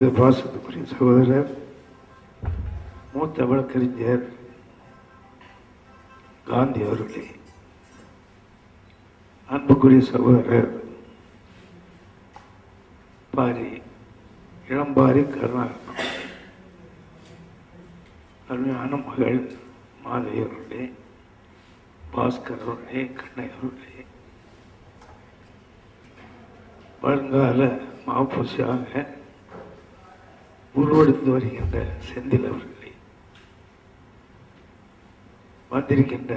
பாசத்துக்குரிய சகோதரர் மூத்த வழக்கறிஞர் காந்தி அவர்களே அன்புக்குரிய சகோதரர் பாரி இளம்பாரி கருணாகரன் அருமையான மகள் மாதவி அவர்களே பாஸ்கர் அவர்களே கண்ணை அவர்களே வருங்கால மாப்பூசியாக உருவெடுத்து வருகின்ற செந்தில் அவர்களை வந்திருக்கின்ற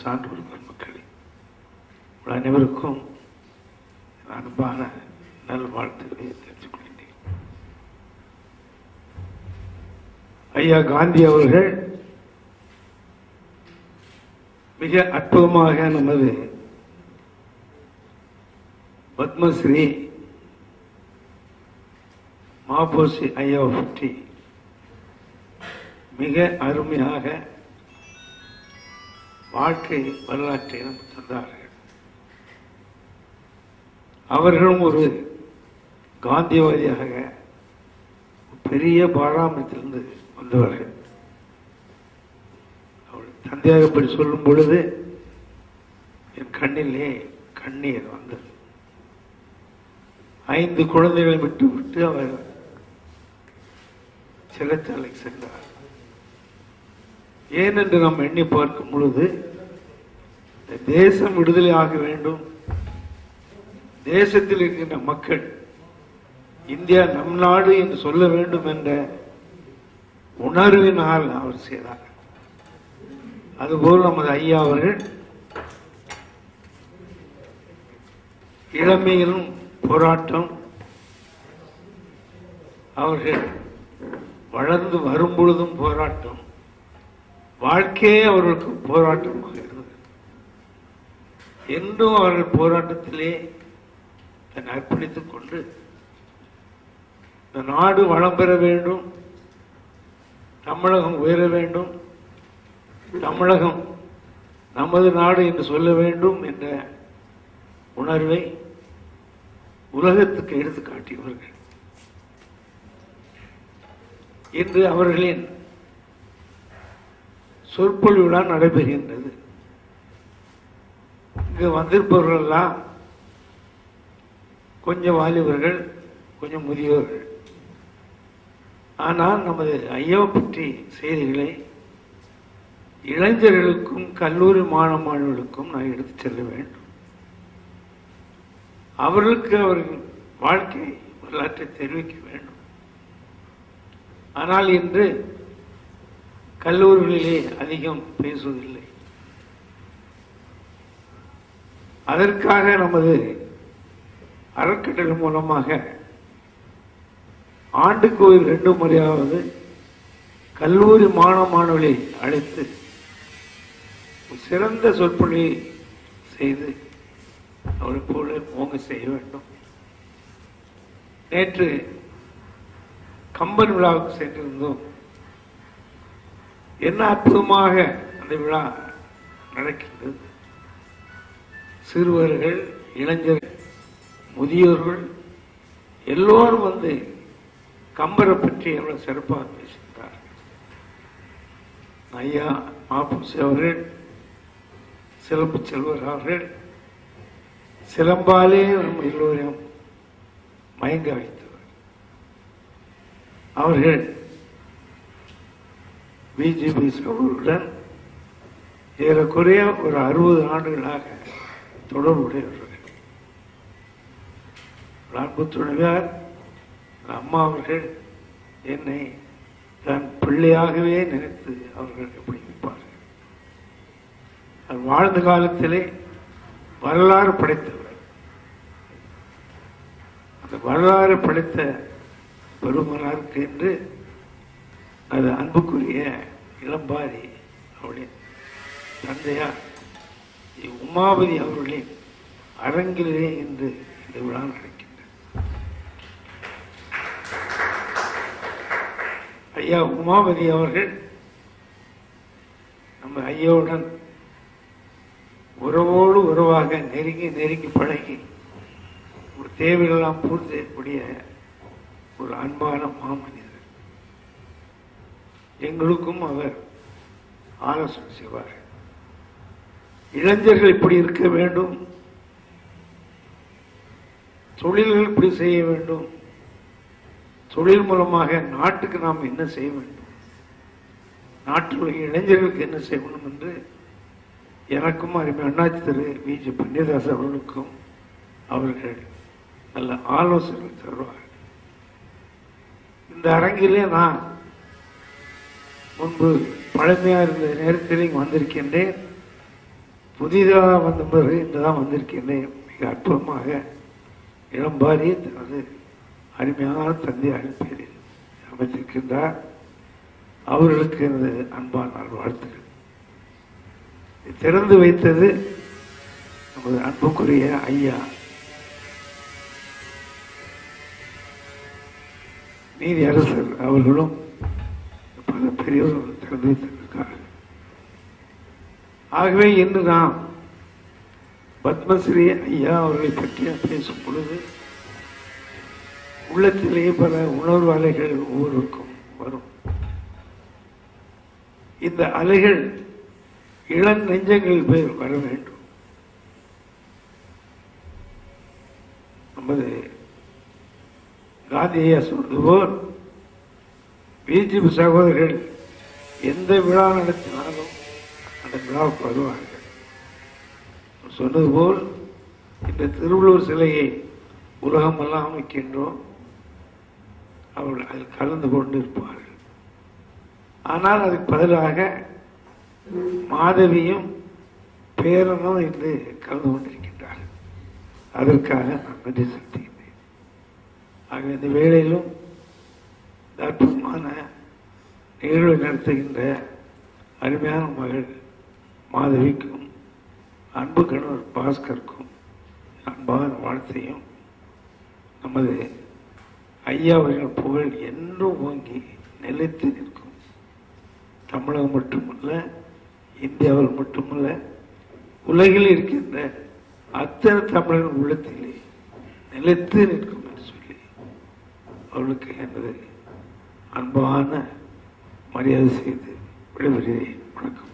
சான்றோர் பெருமக்களே உங்கள் அனைவருக்கும் அன்பான நல்வாழ்த்துக்களை தெரிவித்துக் கொள்கின்றேன். ஐயா காந்தி அவர்கள் மிக அற்புதமாக நமது பத்மஸ்ரீ மாபோசி ஐயாவை பற்றி மிக அருமையாக வாழ்க்கை வரலாற்றை நமக்கு தந்தார்கள். அவர்களும் ஒரு காந்தியவாதியாக பெரிய பாராமத்திலிருந்து வந்தவர்கள். அவள் தந்தையாக இப்படி சொல்லும் பொழுது என் கண்ணிலே கண்ணீர் வந்தது. ஐந்து குழந்தைகளை விட்டு விட்டு அவர் சிறைச்சாலை சென்றார் ஏனென்று நாம் எண்ணி பார்க்கும் பொழுது இந்த தேசம் விடுதலை ஆக வேண்டும். தேசத்தில் இருக்கின்ற மக்கள் இந்தியா நம் நாடு என்று சொல்ல வேண்டும் என்ற உணர்வினால் அவர் செய்தார். அதுபோல் நமது ஐயா அவர்கள் இளமையிலும் போராட்டம் அவர்கள் வளர்ந்து வரும் பொழுதும் போராட்டம். வாழ்க்கையே அவர்களுக்கு போராட்டமாக இருந்தது. என்றும் அவர்கள் போராட்டத்திலே தன்னை அர்ப்பணித்துக் கொண்டு இந்த நாடு வளம் பெற வேண்டும் தமிழகம் உயர வேண்டும் தமிழகம் நமது நாடு என்று சொல்ல வேண்டும் என்ற உணர்வை உலகத்துக்கு எடுத்து காட்டியவர்கள் இன்று அவர்களின் சொற்பொழிவுடா நடைபெறுகின்றது. இங்கு வந்திருப்பவர்களெல்லாம் கொஞ்சம் வாலிபர்கள் கொஞ்சம் முதியவர்கள் ஆனால் நமது ஐயாவை பற்றி செய்திகளை இளைஞர்களுக்கும் கல்லூரி மாணவ மாணவர்களுக்கும் நான் எடுத்துச் செல்ல வேண்டும். அவர்களுக்கு அவர்கள் வாழ்க்கை வரலாற்றை தெரிவிக்க வேண்டும். ஆனால் இன்று கல்லூரிகளிலே அதிகம் பேசுவதில்லை. அதற்காக நமது அறக்கட்டளை மூலமாக ஆண்டுக்கு ஒரு ரெண்டு முறையாவது கல்லூரி மாணவ மாணவர்களை அழைத்து சிறந்த சொற்பொழிவை செய்து அவளை போல ஓங்க செய்ய வேண்டும். நேற்று கம்பன் விழாவுக்கு சென்றிருந்தோம். என்ன அற்புதமாக அந்த விழா நடக்கின்றது சிறுவர்கள் இளைஞர்கள் முதியோர்கள் எல்லோரும் வந்து கம்பரை பற்றி எவ்வளவு சிறப்பாக பேசுகிறார் ஐயா மாப்பூசி அவர்கள் சிலம்பு செல்வர் அவர்கள் சிலம்பாலே நம்ம எல்லோரையும் மயங்க வைத்தார் அவர்கள் பிஜேபி சகோதரருடன் ஏறக்குறைய ஒரு அறுபது ஆண்டுகளாக தொடர்புடையவர்கள் அன்பு துணைவியார் அம்மா அவர்கள் என்னை தன் பிள்ளையாகவே நினைத்து அவர்கள் எப்படி இருப்பார்கள். வாழ்ந்த காலத்திலே வரலாறு படைத்தவர். அந்த வரலாறு படைத்த பெருமனாருக்கு என்று அது அன்புக்குரிய இளம்பாரி அவருடைய தந்தையார் உமாபதி அவர்களின் அரங்கிலே இன்று இந்த விழா நடக்கின்றது. ஐயா உமாபதி அவர்கள் நம்ம ஐயாவுடன் உறவோடு உறவாக நெருங்கி நெருங்கி பழகி ஒரு தேவையெல்லாம் பூர்த்தி செய்யக்கூடிய ஒரு அன்பான மாமனிதர். எங்களுக்கும் அவர் ஆலோசனை செய்வார். இளைஞர்கள் இப்படி இருக்க வேண்டும். தொழில்கள் இப்படி செய்ய வேண்டும். தொழில் மூலமாக நாட்டுக்கு நாம் என்ன செய்ய வேண்டும்? நாட்டில் இளைஞர்களுக்கு என்ன செய்ய வேண்டும் என்று எனக்கும் அருமை அண்ணாச்சி திரு வி. ஜி. பன்னியதாஸ் அவர்களுக்கும் அவர்கள் நல்ல ஆலோசனை தருவார்கள் இந்த அரங்கிலே நான் முன்பு பழமையா இருந்த நேரத்தில் இங்கு வந்திருக்கின்றேன். புதிதாக வந்த பிறகு இன்றுதான் வந்திருக்கின்றேன். மிக அற்புதமாக இளம்பாரி தனது அருமையான தந்தை அனுப்பி அமைச்சிருக்கின்றார் அவர்களுக்கு எனது அன்பான வாழ்த்துக்கள் திறந்து வைத்தது நமது அன்புக்குரிய ஐயா நீதி அரசர் அவர்களும் பல பெரியவர்கள் திறந்து வைத்திருக்கிறார்கள் ஆகவே இன்று நாம் பத்மஸ்ரீ ஐயா அவர்களை பற்றி பேசும் பொழுது உள்ளத்திலேயே பல உணர்வு அலைகள் ஒவ்வொருவருக்கும் வரும் இந்த அலைகள் இளம் நெஞ்சங்கள் பேர் வர வேண்டும். நமது காந்தியை சொல்லுவோர். போல் பிஜேபி சகோதரர்கள் எந்த விழா நடத்தினாலும் அந்த விழாவுக்கு வருவார்கள். சொன்னது போல் இந்த திருவள்ளுவர் சிலையை உலகமெல்லாம் அமைக்கின்றோம். அவர்கள் அதில் கலந்து கொண்டிருப்பார்கள். ஆனால் அதுக்கு பதிலாக மாதவியும் பேரனும் இன்று கலந்து கொண்டிருக்கின்றார்கள். அதற்காக நான் நன்றி செலுத்துகின்றேன் ஆக இந்த வேளையிலும் இந்த அற்புதமான நிகழ்வை நடத்துகின்ற அருமையான மகள் மாதவிக்கும் அன்பு கணவர் பாஸ்கருக்கும் அன்பான வாழ்த்தையும் நமது ஐயா அவர்கள் புகழ் என்றும் ஓங்கி நிலைத்து நிற்கும். தமிழகம் மட்டுமல்ல இந்தியாவில் மட்டுமல்ல உலகில் இருக்கின்ற அத்தனை தமிழர்கள் உள்ளத்திலே நிலைத்து நிற்கும். அவளுக்கு எனது அன்பான மரியாதை செய்து விடைபெறுகிறேன். வணக்கம்.